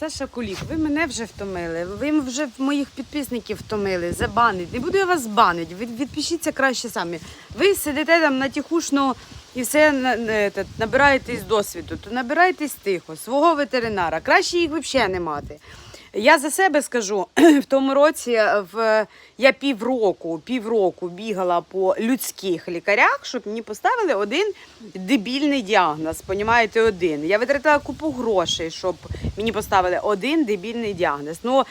Саша Шакулік. ви мене вже втомили. Ви вже моїх підписників втомили. Забанить. Не буду я вас банити. Ви відпишіться краще самі. Ви сидите там натіхушно і все на- на- набираєтесь досвіду. То набирайтесь тихо, свого ветеринара. Краще їх взагалі не мати. Я за себе скажу, в тому році е, в, я півроку, півроку бігала по людських лікарях, щоб мені поставили один дебільний діагноз. Понімаєте, один. Я витратила купу грошей, щоб мені поставили один дебільний діагноз. Ну,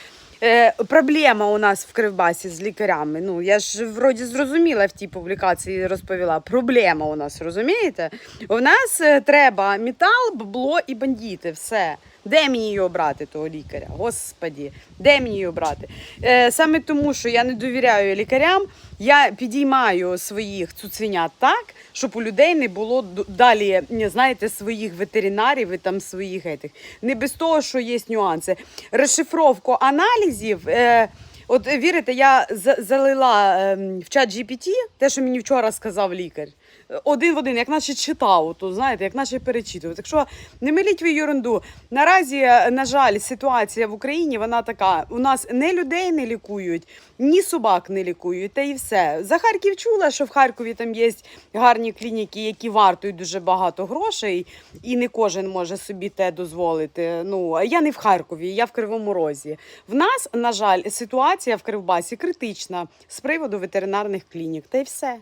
е, проблема у нас в Кривбасі з лікарями. Ну, я ж вроді зрозуміла в тій публікації, розповіла. Проблема у нас, розумієте? У нас е, треба метал, бабло і бандіти. Все. Де мені його брати, того лікаря? Господі, де мені його брати? Е, саме тому, що я не довіряю лікарям, я підіймаю своїх цуценят так, щоб у людей не було далі, знаєте, своїх ветеринарів і там своїх етих. Не без того, що є нюанси. Розшифровку аналізів. Е, От е, вірите, я залила ем, в чат GPT те, що мені вчора сказав лікар. Один в один, як наче читав, то знаєте, як наче перечитував. Так що не миліть ви ерунду. Наразі, е, на жаль, ситуація в Україні вона така. У нас не людей не лікують, ні собак не лікують, та і все. За Харків чула, що в Харкові там є гарні клініки, які вартують дуже багато грошей, і не кожен може собі те дозволити. Ну я не в Харкові, я в Кривому Розі. В нас, на жаль, ситуація в Кривбасі критична з приводу ветеринарних клінік. Та й все.